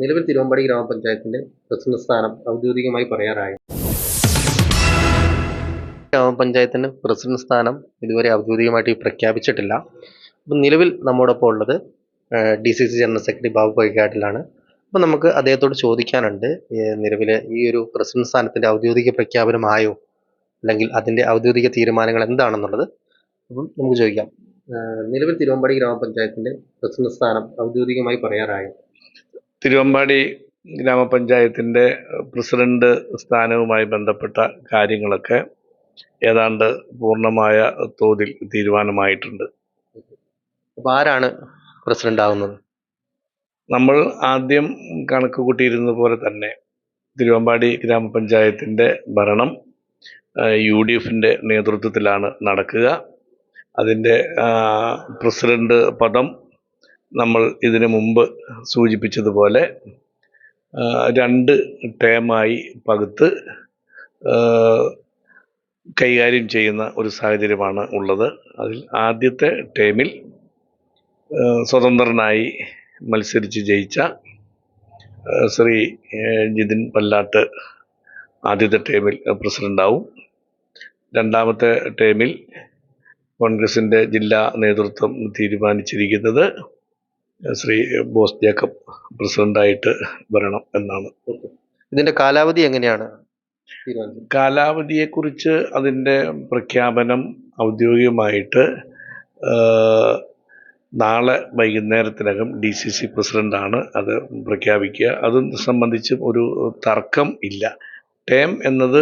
നിലവിൽ തിരുവമ്പാടി ഗ്രാമപഞ്ചായത്തിന്റെ പ്രസിഡന്റ് സ്ഥാനം ഔദ്യോഗികമായി പറയാറായി. ഗ്രാമപഞ്ചായത്തിന് പ്രസിഡന്റ് സ്ഥാനം ഇതുവരെ ഔദ്യോഗികമായിട്ട് പ്രഖ്യാപിച്ചിട്ടില്ല. അപ്പം നിലവിൽ നമ്മോടൊപ്പം ഉള്ളത് D C C general secretary Babu പൈക്കാട്ടിലാണ്. അപ്പം നമുക്ക് അദ്ദേഹത്തോട് ചോദിക്കാനുണ്ട് നിലവിലെ ഈ ഒരു പ്രസിഡന്റ് സ്ഥാനത്തിന്റെ ഔദ്യോഗിക പ്രഖ്യാപനമായോ? അല്ലെങ്കിൽ അതിന്റെ ഔദ്യോഗിക തീരുമാനങ്ങൾ എന്താണെന്നുള്ളത് അപ്പം നമുക്ക് ചോദിക്കാം. നിലവിൽ തിരുവമ്പാടി ഗ്രാമപഞ്ചായത്തിന്റെ പ്രസിഡന്റ് സ്ഥാനം ഔദ്യോഗികമായി പറയാറായോ. തിരുവമ്പാടി ഗ്രാമപഞ്ചായത്തിന്റെ പ്രസിഡന്റ് സ്ഥാനവുമായി ബന്ധപ്പെട്ട കാര്യങ്ങളൊക്കെ ഏതാണ്ട് പൂർണമായ തോതിൽ തീരുമാനമായിട്ടുണ്ട്. അപ്പോൾ ആരാണ് പ്രസിഡന്റ് ആവുന്നത് നമ്മൾ ആദ്യം കണക്ക് കൂട്ടിയിരുന്നത് പോലെ തന്നെ തിരുവമ്പാടി ഗ്രാമപഞ്ചായത്തിന്റെ ഭരണം യു ഡി എഫിന്റെ നേതൃത്വത്തിലാണ് നടക്കുക. അതിന്റെ പ്രസിഡന്റ് പദം നമ്മൾ ഇതിനു മുമ്പ് സൂചിപ്പിച്ചതുപോലെ രണ്ട് ടേമായി പകുത്ത് കൈകാര്യം ചെയ്യുന്ന ഒരു സാഹചര്യമാണ് ഉള്ളത്. അതിൽ ആദ്യത്തെ ടേമിൽ സ്വതന്ത്രനായി മത്സരിച്ച് ജയിച്ച ശ്രീ ജിതിൻ പല്ലാട്ട് ആദ്യത്തെ ടേമിൽ പ്രസിഡന്റാവും രണ്ടാമത്തെ ടേമിൽ കോൺഗ്രസിന്റെ ജില്ലാ നേതൃത്വം തീരുമാനിച്ചിരിക്കുന്നത് ശ്രീ ബോസ് ജേക്കബ് പ്രസിഡന്റായിട്ട് വരണം എന്നാണ്. ഇതിന്റെ കാലാവധി എങ്ങനെയാണ്? കാലാവധിയെക്കുറിച്ച് അതിന്റെ പ്രഖ്യാപനം ഔദ്യോഗികമായിട്ട് നാളെ വൈകുന്നേരത്തിനകം ഡി സി സി പ്രസിഡന്റാണ് അത് പ്രഖ്യാപിക്കുക. അത് സംബന്ധിച്ചും ഒരു തർക്കം ഇല്ല. ടേം എന്നത്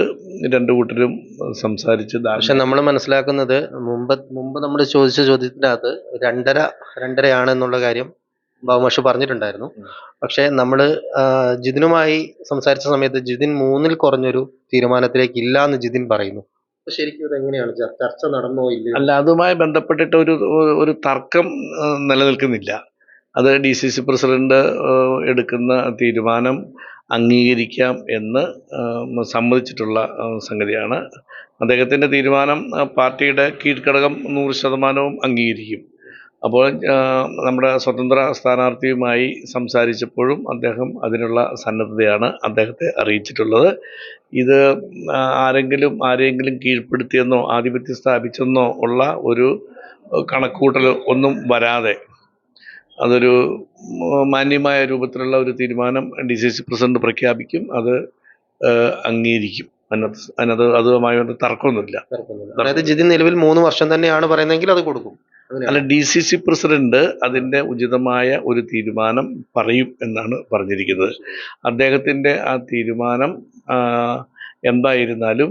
രണ്ടു കൂട്ടരും സംസാരിച്ച് പക്ഷെ നമ്മൾ മനസ്സിലാക്കുന്നത് മുമ്പ് മുമ്പ് നമ്മൾ ചോദിച്ച ചോദ്യത്തിന്റെ അത് രണ്ടര രണ്ടരയാണ് എന്നുള്ള കാര്യം ബാബുമാഷ് പറഞ്ഞിട്ടുണ്ടായിരുന്നു. പക്ഷെ നമ്മൾ ജിതിനുമായി സംസാരിച്ച സമയത്ത് ജിതിൻ മൂന്നിൽ കുറഞ്ഞൊരു തീരുമാനത്തിലേക്ക് ഇല്ല എന്ന് ജിതിൻ പറയുന്നു. ശരിക്കും ഇതെങ്ങനെയാണ്? ചർച്ച നടന്നോ ഇല്ല അല്ല അതുമായി ബന്ധപ്പെട്ടിട്ട് ഒരു ഒരു- തർക്കം നിലനിൽക്കുന്നില്ല. അത് ഡി സി സി പ്രസിഡന്റ് എടുക്കുന്ന തീരുമാനം അംഗീകരിക്കാം എന്ന് സമ്മതിച്ചിട്ടുള്ള സംഗതിയാണ്. അദ്ദേഹത്തിന്റെ തീരുമാനം പാർട്ടിയുടെ കീഴ്ഘടകം നൂറ് ശതമാനവും അംഗീകരിക്കും. അപ്പോൾ നമ്മുടെ സ്വതന്ത്ര സ്ഥാനാർത്ഥിയുമായി സംസാരിച്ചപ്പോഴും അദ്ദേഹം അതിനുള്ള സന്നദ്ധതയാണ് അദ്ദേഹത്തെ അറിയിച്ചിട്ടുള്ളത്. ഇത് ആരെങ്കിലും ആരെങ്കിലും കീഴ്പ്പെടുത്തിയെന്നോ ആധിപത്യം സ്ഥാപിച്ചെന്നോ ഉള്ള ഒരു കണക്കൂട്ടൽ ഒന്നും വരാതെ അതൊരു മാന്യമായ രൂപത്തിലുള്ള ഒരു തീരുമാനം ഡി സി സി പ്രസിഡന്റ് പ്രഖ്യാപിക്കും. അത് അംഗീകരിക്കും. അതിനകത്ത് അതിനകത്ത് അതുമായി തർക്കമൊന്നുമില്ല. അതായത് ജിതിൻ നിലവിൽ മൂന്ന് വർഷം തന്നെയാണ് പറയുന്നതെങ്കിൽ അത് കൊടുക്കും. അല്ല ഡി സി സി പ്രസിഡന്റ് അതിന്റെ ഉചിതമായ ഒരു തീരുമാനം പറയും എന്നാണ് പറഞ്ഞിരിക്കുന്നത്. അദ്ദേഹത്തിന്റെ ആ തീരുമാനം എന്തായിരുന്നാലും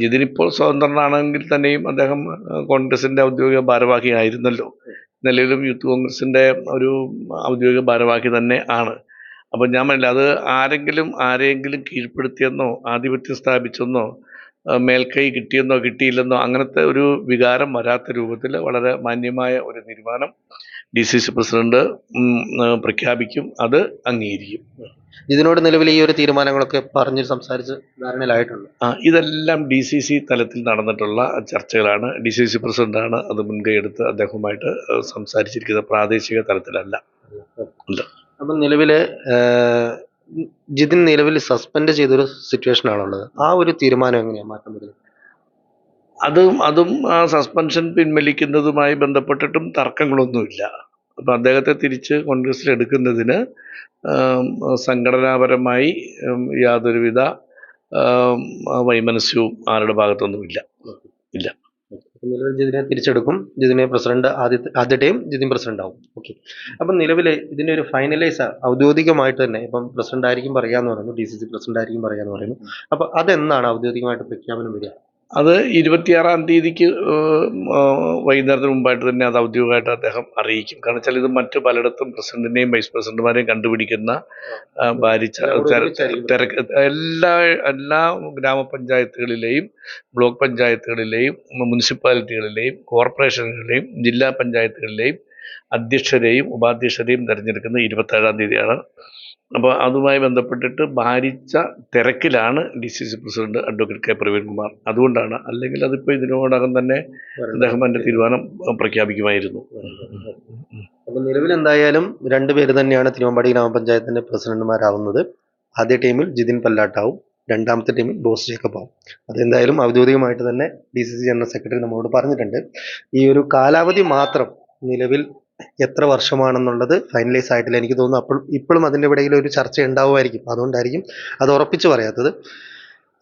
ജിതിനിപ്പോൾ സ്വതന്ത്രനാണെങ്കിൽ തന്നെയും അദ്ദേഹം കോൺഗ്രസിന്റെ ഔദ്യോഗിക ഭാരവാഹി ആയിരുന്നല്ലോ. നിലവിലും യൂത്ത് കോൺഗ്രസിന്റെ ഒരു ഔദ്യോഗിക ഭാരവാഹി തന്നെ ആണ്. അപ്പം ഞാൻ പറഞ്ഞില്ല അത് ആരെങ്കിലും ആരെയെങ്കിലും കീഴ്പ്പെടുത്തിയെന്നോ ആധിപത്യം സ്ഥാപിച്ചെന്നോ മേൽക്കൈ കിട്ടിയെന്നോ കിട്ടിയില്ലെന്നോ അങ്ങനത്തെ ഒരു വികാരം വരാത്ത രൂപത്തിൽ വളരെ മാന്യമായ ഒരു തീരുമാനം ഡി സി സി പ്രസിഡന്റ് പ്രഖ്യാപിക്കും. അത് അംഗീകരിക്കും. ഇതിനോട് നിലവിൽ ഈ ഒരു തീരുമാനങ്ങളൊക്കെ പറഞ്ഞ് സംസാരിച്ച് ധാരണയിലായിട്ടുണ്ട്. ആ, ഇതെല്ലാം ഡി സി സി തലത്തിൽ നടന്നിട്ടുള്ള ചർച്ചകളാണ്. ഡി സി സി പ്രസിഡന്റാണ് അത് മുൻകൈ എടുത്ത് അദ്ദേഹവുമായിട്ട് സംസാരിച്ചിരിക്കുന്നത് പ്രാദേശിക തലത്തിലല്ല. അപ്പം നിലവിൽ ആഹ്, ജിതിൻ നിലവിൽ സസ്പെൻഡ് ചെയ്തൊരു സിറ്റുവേഷൻ ആണുള്ളത്. ആ ഒരു തീരുമാനം എങ്ങനെയാണ് മാറ്റം വരുന്നത്? അതും അതും ആ സസ്പെൻഷൻ പിൻവലിക്കുന്നതുമായി ബന്ധപ്പെട്ടിട്ടും തർക്കങ്ങളൊന്നുമില്ല. അപ്പം അദ്ദേഹത്തെ തിരിച്ച് കോൺഗ്രസ്സിൽ എടുക്കുന്നതിന് സംഘടനാപരമായി യാതൊരുവിധ വൈമനസ്യവും ആരുടെ ഭാഗത്തൊന്നുമില്ല അപ്പം നിലവിൽ ജിതിനെ തിരിച്ചെടുക്കും. ജിതിനെ പ്രസിഡന്റ് ആദ്യത്തെ ആദ്യ ടൈം ജിതിൻ പ്രസിഡന്റ് ആവും ഓക്കെ അപ്പം നിലവിൽ ഇതിന്റെ ഒരു ഫൈനലൈസ് ഔദ്യോഗികമായിട്ട് തന്നെ ഇപ്പം പ്രസിഡന്റ് ആയിരിക്കും പറയാന്ന് പറയുന്നു ഡി സി സി പ്രസിഡന്റ് ആയിരിക്കും പറയാന്ന് പറയുന്നു. അപ്പൊ അതെന്നാണ് ഔദ്യോഗികമായിട്ട് പ്രഖ്യാപനം വരിക? അത് ഇരുപത്തിയാറാം തീയതിക്ക് വൈകുന്നേരത്തിന് മുമ്പായിട്ട് തന്നെ അത് ഔദ്യോഗികമായിട്ട് അദ്ദേഹം അറിയിക്കും. കാരണം വെച്ചാൽ ഇത് മറ്റു പലയിടത്തും പ്രസിഡന്റിനെയും വൈസ് പ്രസിഡന്റുമാരെയും കണ്ടുപിടിക്കുന്ന ഭാരിച്ച തിരക്ക് എല്ലാ എല്ലാ ഗ്രാമപഞ്ചായത്തുകളിലെയും ബ്ലോക്ക് പഞ്ചായത്തുകളിലെയും മുനിസിപ്പാലിറ്റികളിലെയും കോർപ്പറേഷനുകളിലെയും ജില്ലാ പഞ്ചായത്തുകളിലെയും അധ്യക്ഷരെയും ഉപാധ്യക്ഷരെയും തിരഞ്ഞെടുക്കുന്നത് ഇരുപത്തേഴാം തീയതിയാണ് അപ്പോൾ അതുമായി ബന്ധപ്പെട്ടിട്ട് ഭാരിച്ച തിരക്കിലാണ് D C C president advocate K Praveen Kumar. അതുകൊണ്ടാണ് അല്ലെങ്കിൽ അതിപ്പോൾ ഇതിനോടകം തന്നെ അദ്ദേഹം എന്റെ തീരുമാനം പ്രഖ്യാപിക്കുമായിരുന്നു. അപ്പോൾ നിലവിൽ എന്തായാലും രണ്ട് പേര് തന്നെയാണ് തിരുവമ്പാടി ഗ്രാമപഞ്ചായത്തിന്റെ പ്രസിഡന്റുമാരാവുന്നത്. ആദ്യ ടീമിൽ ജിതിൻ പല്ലാട്ടാവും രണ്ടാമത്തെ ടീമിൽ ബോസ് ജേക്കബ് ആവും അതെന്തായാലും ഔദ്യോഗികമായിട്ട് തന്നെ D C C general secretary നമ്മളോട് പറഞ്ഞിട്ടുണ്ട്. ഈ ഒരു കാലാവധി മാത്രം നിലവിൽ എത്ര വർഷമാണെന്നുള്ളത് ഫൈനലൈസ് ആയിട്ടില്ല. എനിക്ക് തോന്നുന്നു അപ്പോൾ ഇപ്പോഴും അതിന്റെ ഇടയിൽ ഒരു ചർച്ച ഉണ്ടാവുമായിരിക്കും. അതുകൊണ്ടായിരിക്കും അത് ഉറപ്പിച്ച് പറയാത്തത്.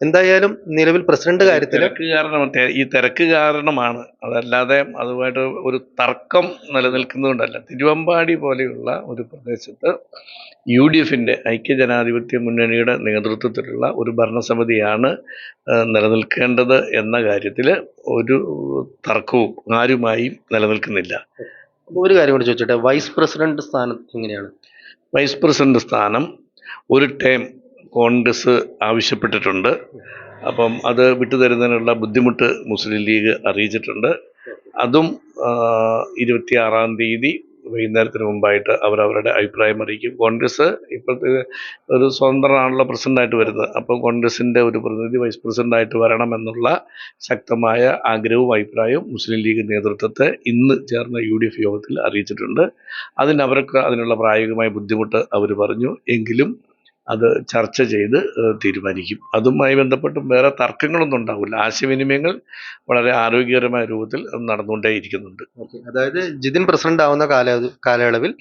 എന്തായാലും നിലവിൽ പ്രസിഡന്റ് കാര്യത്തിൽ ഈ തിരക്ക് കാരണമാണ്. അതല്ലാതെ അതുമായിട്ട് ഒരു തർക്കം നിലനിൽക്കുന്നതുകൊണ്ടല്ല. തിരുവമ്പാടി പോലെയുള്ള ഒരു പ്രദേശത്ത് യു ഡി എഫിന്റെ ഐക്യജനാധിപത്യ മുന്നണിയുടെ നേതൃത്വത്തിലുള്ള ഒരു ഭരണസമിതിയാണ് നിലനിൽക്കേണ്ടത് എന്ന കാര്യത്തിൽ ഒരു തർക്കവും ആരുമായും നിലനിൽക്കുന്നില്ല. ഒരു കാര്യം കൂടി ചോദിച്ചോട്ടെ വൈസ് പ്രസിഡന്റ് സ്ഥാനം എങ്ങനെയാണ്? വൈസ് പ്രസിഡന്റ് സ്ഥാനം ഒരു ടേം കോൺഗ്രസ് ആവശ്യപ്പെട്ടിട്ടുണ്ട്. അപ്പം അത് വിട്ടുതരുന്നതിനുള്ള ബുദ്ധിമുട്ട് മുസ്ലിം ലീഗ് അറിയിച്ചിട്ടുണ്ട്. അതും ഇരുപത്തിയാറാം തീയതി വൈകുന്നേരത്തിന് മുമ്പായിട്ട് അവർ അവരുടെ അഭിപ്രായം അറിയിക്കും. കോൺഗ്രസ് ഇപ്പോഴത്തെ ഒരു സ്വതന്ത്രമാണല്ലോ പ്രസിഡന്റായിട്ട് വരുന്നത്. അപ്പോൾ കോൺഗ്രസിന്റെ ഒരു പ്രതിനിധി വൈസ് പ്രസിഡന്റായിട്ട് വരണമെന്നുള്ള ശക്തമായ ആഗ്രഹവും അഭിപ്രായവും മുസ്ലിം ലീഗ് നേതൃത്വത്തെ ഇന്ന് ചേർന്ന യു ഡി എഫ് യോഗത്തിൽ അറിയിച്ചിട്ടുണ്ട്. അതിന് അവർക്ക് അതിനുള്ള പ്രായോഗികമായ ബുദ്ധിമുട്ട് അവർ പറഞ്ഞു. എങ്കിലും അത് ചർച്ച ചെയ്ത് തീരുമാനിക്കും. അതുമായി ബന്ധപ്പെട്ട് വേറെ തർക്കങ്ങളൊന്നും ഉണ്ടാവില്ല. ആശയവിനിമയങ്ങൾ വളരെ ആരോഗ്യകരമായ രൂപത്തിൽ നടന്നുകൊണ്ടേയിരിക്കുന്നുണ്ട്. ഓക്കെ. അതായത് ജിതിൻ പ്രസിഡന്റ് ആവുന്ന കാല കാലയളവിൽ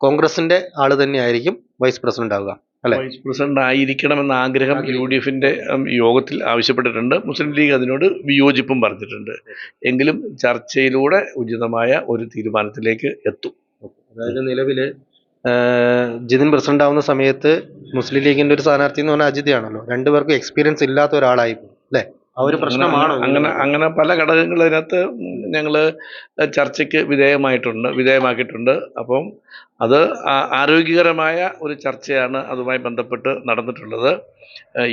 കോൺഗ്രസിന്റെ ആൾ തന്നെയായിരിക്കും വൈസ് പ്രസിഡന്റ് ആവുക അല്ലേ? വൈസ് പ്രസിഡന്റ് ആയിരിക്കണമെന്ന ആഗ്രഹം. യു ഡി എഫിന്റെ യോഗത്തിൽ ആവശ്യപ്പെട്ടിട്ടുണ്ട്. മുസ്ലിം ലീഗ് അതിനോട് വിയോജിപ്പും പറഞ്ഞിട്ടുണ്ട്. എങ്കിലും ചർച്ചയിലൂടെ ഉചിതമായ ഒരു തീരുമാനത്തിലേക്ക് എത്തും. അതായത് നിലവിൽ ആഹ് ജിതിൻ പ്രസിഡന്റ് ആവുന്ന സമയത്ത് മുസ്ലിം ലീഗിന്റെ ഒരു സ്ഥാനാർത്ഥി എന്ന് പറഞ്ഞാൽ അജിതയാണല്ലോ. രണ്ടുപേർക്കും എക്സ്പീരിയൻസ് ഇല്ലാത്ത ഒരാളായി അല്ലേ? ആ ഒരു പ്രശ്നമാണ് അങ്ങനെ അങ്ങനെ പല ഘടകങ്ങൾ അതിനകത്ത് ഞങ്ങൾ ചർച്ചയ്ക്ക് വിധേയമായിട്ടുണ്ട് വിധേയമാക്കിയിട്ടുണ്ട്. അപ്പം അത് ആരോഗ്യകരമായ ഒരു ചർച്ചയാണ് അതുമായി ബന്ധപ്പെട്ട് നടന്നിട്ടുള്ളത്.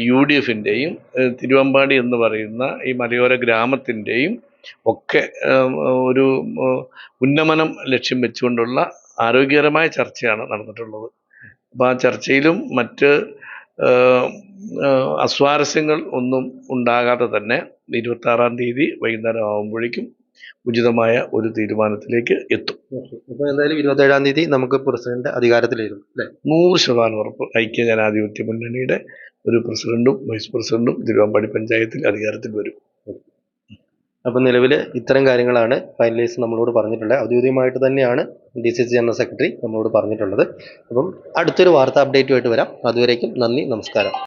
യു ഡി എഫിന്റെയും തിരുവമ്പാടി എന്ന് പറയുന്ന ഈ മലയോര ഗ്രാമത്തിന്റെയും ഒക്കെ ഒരു ഉന്നമനം ലക്ഷ്യം വെച്ചുകൊണ്ടുള്ള ആരോഗ്യകരമായ ചർച്ചയാണ് നടന്നിട്ടുള്ളത്. അപ്പോൾ ആ ചർച്ചയിലും മറ്റ് അസ്വാരസ്യങ്ങൾ ഒന്നും ഉണ്ടാകാതെ തന്നെ ഇരുപത്താറാം തീയതി വൈകുന്നേരം ആകുമ്പോഴേക്കും ഉചിതമായ ഒരു തീരുമാനത്തിലേക്ക് എത്തും. അപ്പോൾ എന്തായാലും ഇരുപത്തേഴാം തീയതി നമുക്ക് പ്രസിഡന്റ് അധികാരത്തിലേക്കും അല്ലേ? നൂറ് ശതമാനം ഉറപ്പ്. ഐക്യ ജനാധിപത്യ മുന്നണിയുടെ ഒരു പ്രസിഡന്റും വൈസ് പ്രസിഡന്റും തിരുവമ്പാടി പഞ്ചായത്തിൽ അധികാരത്തിൽ വരും. അപ്പം നിലവിൽ ഇത്തരം കാര്യങ്ങളാണ് ഫൈനലൈസ് നമ്മളോട് പറഞ്ഞിട്ടുള്ളത്. ഔദ്യോഗികമായിട്ട് തന്നെയാണ് D C C general secretary നമ്മളോട് പറഞ്ഞിട്ടുള്ളത്. അപ്പം അടുത്തൊരു വാർത്താ അപ്ഡേറ്റുമായിട്ട് വരാം. അതുവരേക്കും നന്ദി നമസ്കാരം.